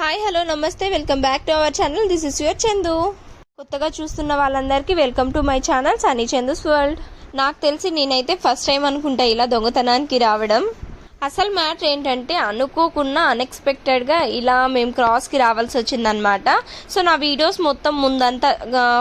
Hi hello నమస్తే welcome back to our channel this is your Chandu కొత్తగా చూస్తున్న వాళ్ళందరికీ welcome to my channel Sunny Chandu's world నాకు తెలిసి నేనైతే ఫస్ట్ టైం అనుకుంటా ఇలా దొంగతనానికి రావడం. అసలు మ్యాటర్ ఏంటంటే అనుకోకుండా అన్ఎక్స్పెక్టెడ్గా ఇలా మేము క్రాస్కి రావాల్సి వచ్చిందనమాట సో నా వీడియోస్ మొత్తం ముందంతా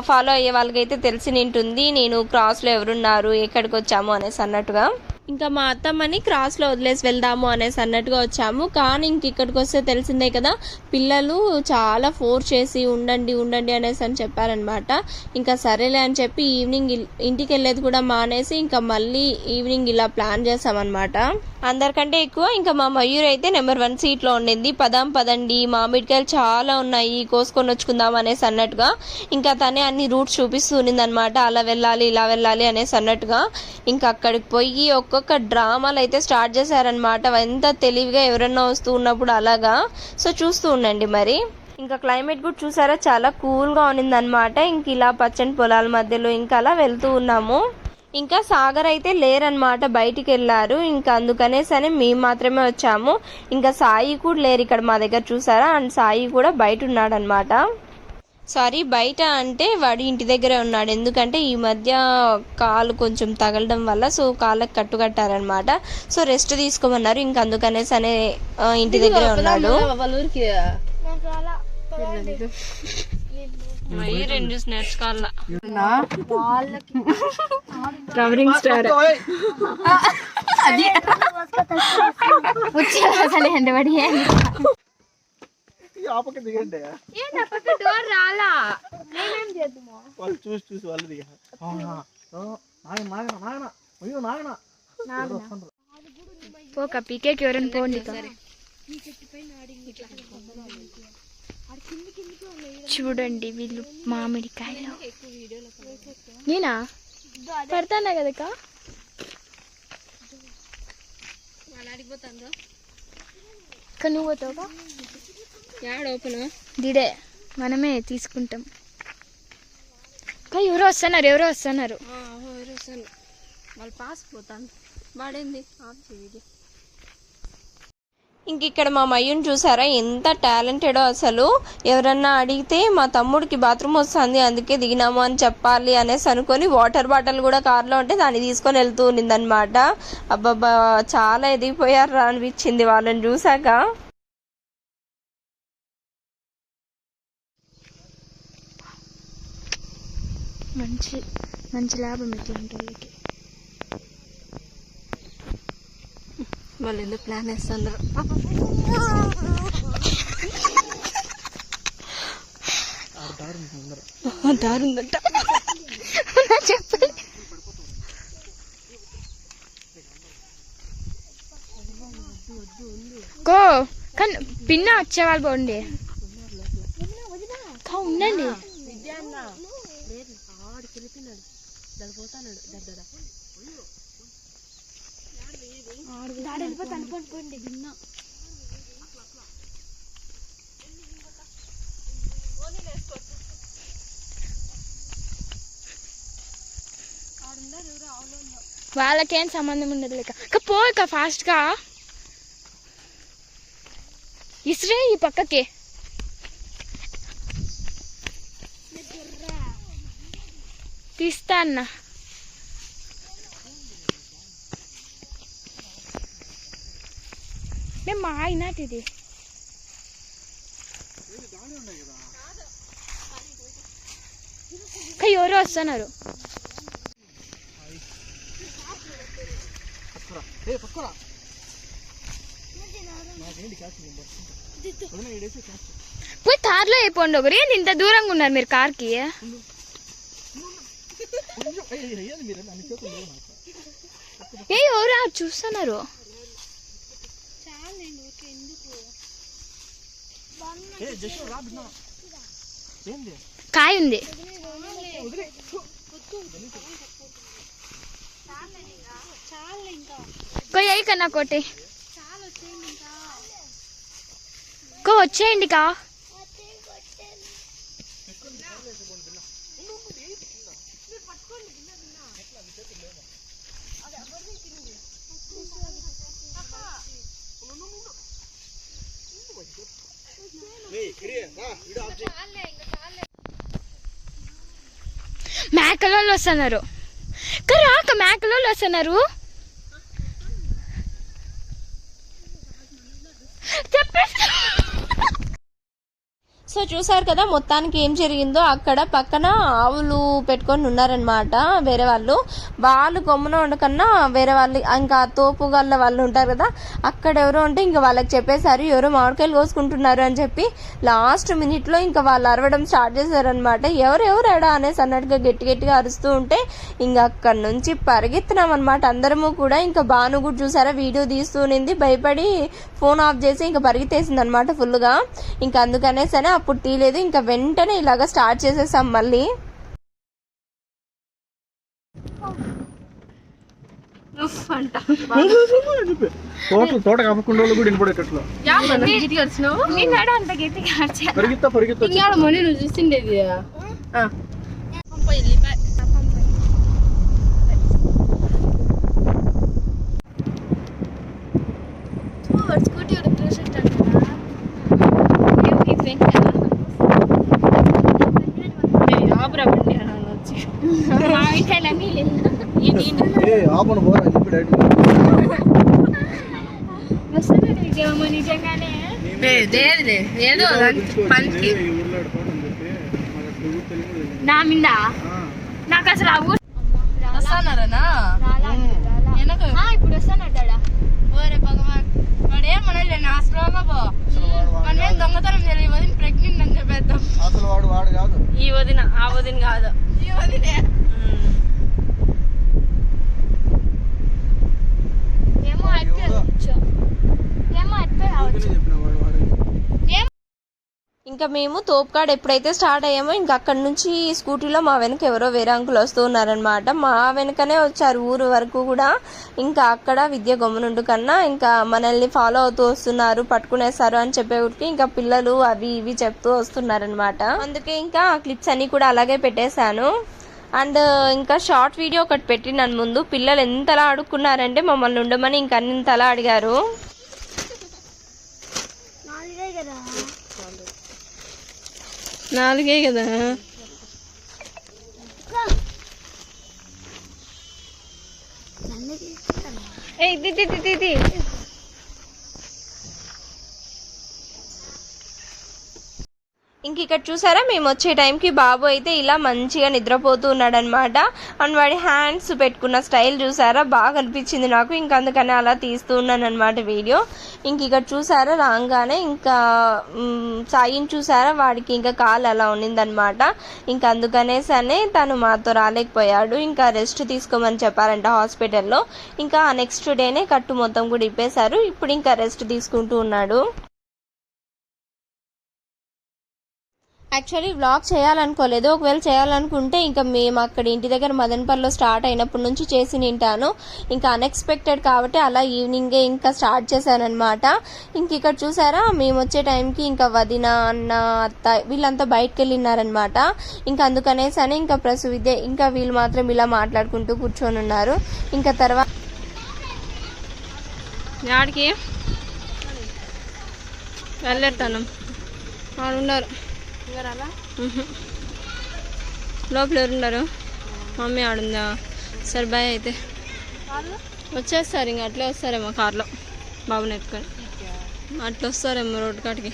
ఫాలో అయ్యే వాళ్ళకైతే తెలిసి నింటుంది నేను క్రాస్లో ఎవరున్నారు ఎక్కడికి వచ్చాము అనేసి అన్నట్టుగా. ఇంకా మా అత్తమ్మని క్రాస్లో వదిలేసి వెళ్దాము అనేసి అన్నట్టుగా వచ్చాము. కానీ ఇంక ఇక్కడికి వస్తే తెలిసిందే కదా పిల్లలు చాలా ఫోర్స్ చేసి ఉండండి ఉండండి అనేసి అని చెప్పారనమాట ఇంకా సరేలే అని చెప్పి ఈవినింగ్ ఇంటికి వెళ్ళేది కూడా మానేసి ఇంకా మళ్ళీ ఈవినింగ్ ఇలా ప్లాన్ చేసామన్నమాట. అందరికంటే ఎక్కువ. ఇంకా మా మయూర్ అయితే నెంబర్ వన్ సీట్లో ఉండింది. పదాం పదండి మామిడికాయలు చాలా ఉన్నాయి కోసుకొని వచ్చుకుందాం అనేసి అన్నట్టుగా. ఇంకా తనే అన్ని రూట్స్ చూపిస్తూ అనమాట అలా వెళ్ళాలి ఇలా వెళ్ళాలి అనేసి అన్నట్టుగా. ఇంకా అక్కడికి పోయి ఒక్కొక్క డ్రామాలు అయితే స్టార్ట్ చేశారనమాట ఎంత తెలివిగా ఎవరన్నా వస్తూ ఉన్నప్పుడు అలాగా. సో చూస్తూ ఉండండి మరి. ఇంకా క్లైమేట్ కూడా చూసారా? చాలా కూల్గా ఉన్నిందనమాట ఇంక ఇలా పచ్చని పొలాల మధ్యలో ఇంకా అలా వెళ్తూ ఉన్నాము. ఇంకా సాగర్ అయితే లేరనమాట బయటికి వెళ్ళారు ఇంకా అందుకనేసి అని మేము మాత్రమే వచ్చాము. ఇంకా సాయి కూడా లేరు ఇక్కడ మా దగ్గర చూసారా? అండ్ సాయి కూడా బయట ఉన్నాడనమాట సారీ బయట అంటే వాడు ఇంటి దగ్గరే ఉన్నాడు. ఎందుకంటే ఈ మధ్య కాలు కొంచెం తగలడం వల్ల సో కాళ్ళకి కట్టుకట్టారనమాట సో రెస్ట్ తీసుకోమన్నారు. ఇంకా అందుకనేసి అనే ఇంటి దగ్గరే ఉన్నాడు. రెండు నేర్చుకోవాలా? కవరింగ్ స్టార్ ఆపక దిగండి. వాళ్ళు చూసి చూసి వాళ్ళు దిగా. నాగన నాగన నాగన. అయ్యో నాగన. పోక పీకేకి ఎవరైనా పోండి చూడండి వీళ్ళు మామిడికాయలు. నేనా? పడతానా కదకా ఇక్కడ నువ్వు పోతావా దిడే మనమే తీసుకుంటాం. ఇంకా ఎవరో వస్తున్నారు ఎవరో వస్తున్నారు? వాళ్ళు పాస్ పోతాను వాడేంది? ఇంక ఇక్కడ మా మయ్యని చూసారా? ఎంత టాలెంటెడో అసలు. ఎవరన్నా అడిగితే మా తమ్ముడికి బాత్రూమ్ వస్తుంది అందుకే దిగినాము అని చెప్పాలి అనేసి అనుకొని వాటర్ బాటిల్ కూడా కార్లో ఉంటే దాన్ని తీసుకొని వెళ్తూ ఉన్నిందనమాట అబ్బబ్బా చాలా ఎదిగిపోయారు అనిపించింది వాళ్ళని చూసాక మంచి మంచి లాభం ఇట్లాంటి వాళ్ళకి. వాళ్ళు ఎందుకు ప్లాన్ వేస్తున్నారు దారుందంట చెప్పండి కో కానీ పిన్న వచ్చేవాళ్ళు బాగుండే వాళ్ళకేం సంబంధం ఉండదు లేక కా పో ఫాస్ట్గా ఇసురే ఈ పక్కకి. తీస్తా అన్న. మా నాటి ఇది ఎవరు వస్తున్నారు. ఏ పక్కరా నాకేంటి పోయి కార్లో అయిపోండి ఒకరు. ఏంది ఇంత దూరంగా ఉన్నారు మీరు కార్కి? కొంచెం ఏ ఎవరు చూస్తున్నారు ఏ జస్ట్ రా బిడ్డ ఏంది కాయ ఉంది. కొయ్యి కన్నా కోటి కో వచ్చేయండి కా. మేకలోళ్ళు వస్తున్నారు. కానీ రాక మేకలోళ్ళు వస్తున్నారు. చెప్పేసి సో చూసారు కదా మొత్తానికి ఏం జరిగిందో? అక్కడ పక్కన ఆవులు పెట్టుకొని ఉన్నారనమాట వేరే వాళ్ళు. వాళ్ళు గమ్మున ఉండకన్నా వేరే వాళ్ళు ఇంకా తోపు గల్ల వాళ్ళు ఉంటారు కదా అక్కడ ఎవరో ఉంటే ఇంకా వాళ్ళకి చెప్పేశారు ఎవరో మామిడికాయలు కోసుకుంటున్నారు అని చెప్పి లాస్ట్ మినిట్లో ఇంకా వాళ్ళు అరవడం స్టార్ట్ చేశారనమాట ఎవరు ఎవరు ఎడా అనేసి అన్నట్టుగా గట్టి గట్టిగా అరుస్తూ ఉంటే ఇంకా అక్కడ నుంచి పరిగెత్తినాం అనమాట అందరము కూడా. ఇంకా బాను కూడా చూసారా వీడియో తీస్తూ భయపడి ఫోన్ ఆఫ్ చేసి ఇంకా పరిగెత్తేసింది అనమాట ఫుల్గా ఇంకా అందుకనేసనే అప్పుడు తీయలేదు ఇంకా వెంటనే ఇలాగా స్టార్ట్ చేసేసాం మళ్ళీ. తోట తోట కమ్మకుండా వాళ్ళు కూడా వినపడేటట్లు నిన్నాడు అంత గట్టిగా అరిచా. పరిగెత్తా పరిగెత్తా మళ్ళీ నువ్వు చూసిండేది స్కూటీ ఫ్రెండ్ ఆపరా బండి అని వచ్చి మామిడికాయలన్నీ లేదు ఏ ఆపను పోరా లేదులే ఏదో పనికి నా మీద? నాకు అసలు ఆ ఊరు వస్తానారనా? ఇప్పుడు వస్తానట్టాడా ఓరే భగవాన్ వాడేం మనలే నా స్లోగా పో మనమేం దొంగతనం తెలియ వదిన ప్రెగ్నెంట్ అని చెప్పేద్దాం. అసలు వాడు వాడు కాదు. ఈ వదిన ఆ వదిన కాదు ఈ వదినే ఏమో అయిపోయి ఏమో అయిపోయి రావచ్చు చెప్పిన వాడు వాడు ఇంకా మేము తోపుకాడ ఎప్పుడైతే స్టార్ట్ అయ్యామో ఇంకా అక్కడ నుంచి స్కూటీలో మా వెనక ఎవరో వేరే అంకులు వస్తూ ఉన్నారనమాట మా వెనకనే వచ్చారు ఊరు వరకు కూడా. ఇంకా అక్కడ విద్య గమ్మునుండు కన్నా ఇంకా మనల్ని ఫాలో అవుతూ వస్తున్నారు పట్టుకునేస్తారు అని చెప్పేటికి ఇంకా పిల్లలు అవి ఇవి చెప్తూ వస్తున్నారనమాట అందుకే ఇంకా ఆ క్లిప్స్ అన్ని కూడా అలాగే పెట్టేశాను. అండ్ ఇంకా షార్ట్ వీడియో ఒకటి పెట్టినాను ముందు. పిల్లలు ఎంతలా అడుక్కున్నారంటే మమ్మల్ని ఉండమని ఇంకా అన్నింతలా అడిగారు. నాలుగే కదా. ఏ ఇది ఇది, ఇది, ఇది. ఇంక ఇక్కడ చూసారా? మేము వచ్చే టైంకి బాబు అయితే ఇలా మంచిగా నిద్రపోతూ ఉన్నాడనమాట అండ్ వాడి హ్యాండ్స్ పెట్టుకున్న స్టైల్ చూసారా? బాగా అనిపించింది నాకు. ఇంకా అందుకని అలా తీస్తూ ఉన్నాను అనమాట వీడియో. ఇంక ఇక్కడ చూసారా? రాగానే ఇంకా సాయిని చూసారా? వాడికి ఇంకా కాలు అలా ఉన్నిందనమాట ఇంకా అందుకనేసనే తను మాతో రాలేకపోయాడు. ఇంకా రెస్ట్ తీసుకోమని చెప్పారంట హాస్పిటల్లో. ఇంకా నెక్స్ట్ డేనే కట్టు మొత్తం కూడా ఇప్పేశారు. ఇప్పుడు ఇంకా రెస్ట్ తీసుకుంటూ ఉన్నాడు. యాక్చువల్లీ వ్లాగ్ చేయాలనుకోలేదు. ఒకవేళ చేయాలనుకుంటే ఇంకా మేము అక్కడ ఇంటి దగ్గర మదనపల్లిలో స్టార్ట్ అయినప్పటి నుంచి చేసి నింటాను. ఇంకా అన్ఎక్స్పెక్టెడ్ కాబట్టి అలా ఈవినింగే ఇంకా స్టార్ట్ చేశానమాట ఇంక ఇక్కడ చూసారా మేము వచ్చే టైంకి ఇంకా వదిన అన్న అత్త వీళ్ళంతా బయటకు వెళ్ళినారనమాట ఇంకా అందుకనేసని ఇంకా ప్రసు విద్య ఇంకా వీళ్ళు మాత్రం ఇలా మాట్లాడుకుంటూ కూర్చొని ఉన్నారు. ఇంకా తర్వాత వెళ్ళేస్తాను. వాళ్ళు ఉన్నారు లోపల ఎవరున్నారు మమ్మీ ఆడుందా? సరే బాయ్ అయితే. వచ్చేస్తారు ఇంక అట్లే వస్తారేమో కార్లో. బాబుని ఎత్తుకొని. అట్లా వస్తారేమో రోడ్డు కాటికి.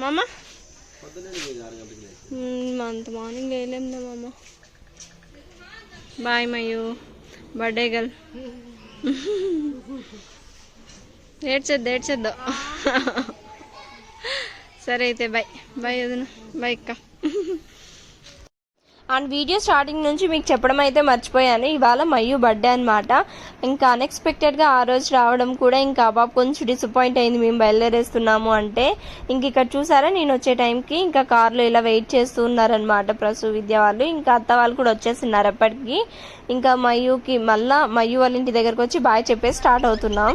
మామ? అంత మార్నింగ్ వేయలేందా మామ. Bye Mayyu birthday girl. ఏడ్చొద్దు ఏడ్చొద్దు. సరే అయితే బాయ్ బాయ్ వదిన. బాయ్ అక్క. అండ్ వీడియో స్టార్టింగ్ నుంచి మీకు చెప్పడం అయితే మర్చిపోయాను. ఇవాళ మయ్యు బర్త్డే అనమాట ఇంకా అన్ఎక్స్పెక్టెడ్గా ఆ రోజు రావడం కూడా ఇంకా బాబు కొంచెం డిసప్పాయింట్ అయింది. మేము బయలుదేరేస్తున్నాము అంటే. ఇంక ఇక్కడ చూసారా నేను వచ్చే టైంకి ఇంకా కార్లో ఇలా వెయిట్ చేస్తూ ఉన్నారనమాట ప్రసూ విద్య వాళ్ళు. ఇంకా అత్త వాళ్ళు కూడా వచ్చేస్తున్నారు అప్పటికి. ఇంకా మయ్యూకి మళ్ళా మయ్యూ వాళ్ళ ఇంటి దగ్గరకు వచ్చి బాయ్ చెప్పేసి స్టార్ట్ అవుతున్నాం.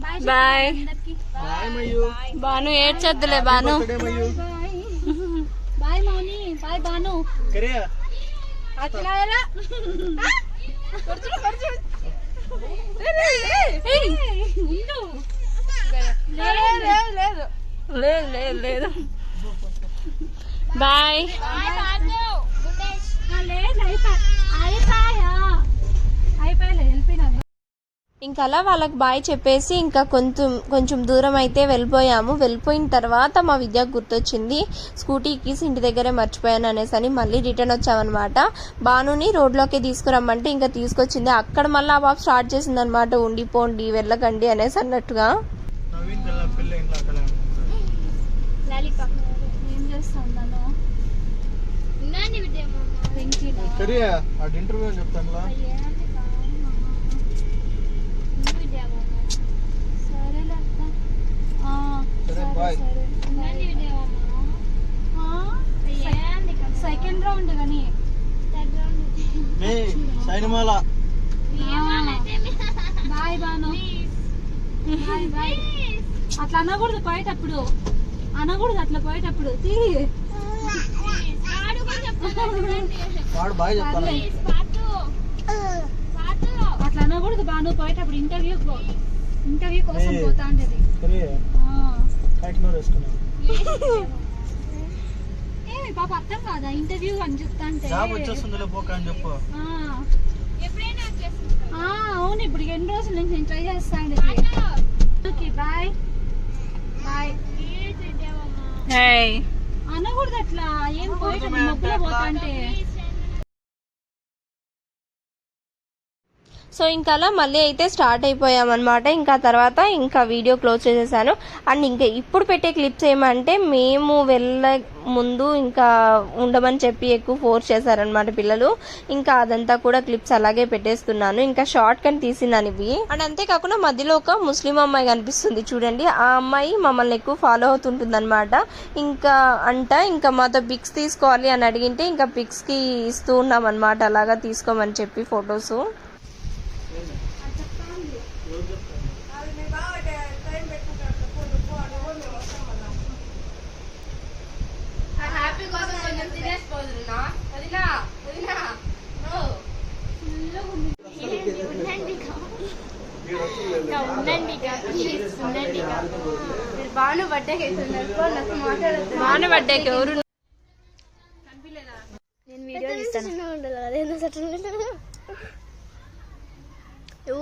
Bye bye Mayyu Banu ఏడ్చొద్దులే Banu birthday Mayyu bye Mouni bye Banu కరే లేదు లేదు లేదు బాయ్ ఇంకా అలా వాళ్ళకి బాయ్ చెప్పేసి ఇంకా కొంచెం కొంచెం దూరం అయితే వెళ్ళిపోయాము. వెళ్ళిపోయిన తర్వాత మా విద్య గుర్తొచ్చింది. స్కూటీ కీస్ ఇంటి దగ్గరే మర్చిపోయాను అనేసి అని మళ్ళీ రిటర్న్ వచ్చామన్నమాట. బానుని రోడ్లోకి తీసుకురమ్మంటే ఇంకా తీసుకొచ్చింది. అక్కడ మళ్ళీ ఆ బాబు స్టార్ట్ చేసింది అనమాట ఉండిపోండి వెళ్ళకండి అనేసి అన్నట్టుగా. పిల్ల పిల్ల ఇంట్లో అక్కడ ఏం చేస్తాను కరే ఆ ఇంటర్వ్యూ చెప్తాను సరేలే అక్క. ఆ, సరే బాయ్ ఆ, సెకండ్ రౌండ్ కానీ. సైనమాల. బాయ్ బాను. Bye bye. అట్లా అనకూడదు పోయేటప్పుడు. అనకూడదు అట్లా పోయేటప్పుడు. తీ అట్లా అనకూడదు బాను పోయేటప్పుడు ఇంటర్వ్యూ ఇంటర్వ్యూ కోసం. పోతా కైట్నూర్ వేసుకున్నాను పాప అర్థం కాదా? ఇంటర్వ్యూ అని చెప్తా అంటే. జాబ్ వచ్చేస్తుందిలే పోక అని చెప్పు. ఆ. ఆ, అవును ఇప్పుడు ఎన్ని రోజుల నుంచి నేను ట్రై చేస్తాను ఓకే బాయ్. బాయ్ అనకూడదు అట్లా. ఏం పోయేటప్పుడు మబ్బులో పోతా అంటే. సో ఇంకా అలా మళ్ళీ అయితే స్టార్ట్ అయిపోయామన్నమాట. ఇంకా తర్వాత ఇంకా వీడియో క్లోజ్ చేసేసాను. అండ్ ఇంకా ఇప్పుడు పెట్టే క్లిప్స్ ఏమంటే మేము వెళ్ళ ముందు ఇంకా ఉండమని చెప్పి ఎక్కువ ఫోర్స్ చేశారనమాట పిల్లలు. ఇంకా అదంతా కూడా క్లిప్స్ అలాగే పెట్టేస్తున్నాను. ఇంకా షార్ట్ కట్ తీసినాను ఇవి. అండ్ అంతేకాకుండా మధ్యలో ఒక ముస్లిం అమ్మాయి కనిపిస్తుంది చూడండి. ఆ అమ్మాయి మమ్మల్ని ఎక్కువ ఫాలో అవుతుంటుంది అనమాట ఇంకా అంట ఇంకా మాతో పిక్స్ తీసుకోవాలి అని అడిగింటే ఇంకా పిక్స్కి ఇస్తూ ఉన్నాం అనమాట అలాగా తీసుకోమని చెప్పి ఫొటోస్ హ్యాపీ కోసం కొంచెం తినేసిపోదురునా వదినా వదినా నో బర్త్డేకి నాకు మాట్లాడదు బాను బర్త్డేకి ఎవరు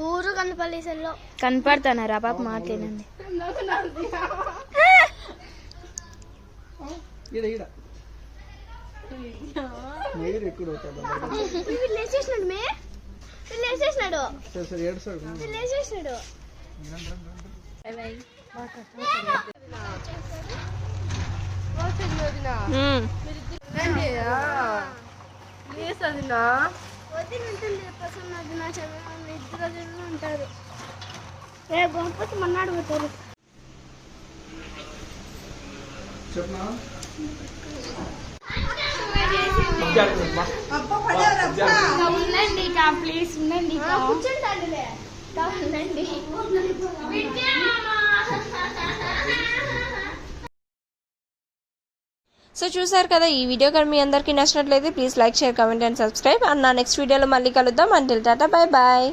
ఊరు కనపల్లి సెల్లో? కనపడతానారా పాప మాట్లాడండి. వేసేసినాడు మే. వీళ్ళు వేసేసినాడు ఉంటారు రేపు మన్నాడు పోతారు చెప్పనా ఉండండి ప్లీజ్ ఉండండి కూర్చుంటాడులే సో చూసారు కదా ఈ వీడియో కానీ మీ అందరికీ నచ్చినట్లయితే please like share comment and subscribe. And నా నెక్స్ట్ వీడియోలో మళ్ళీ కలుద్దాం. అంటే టాటా బాయ్ బాయ్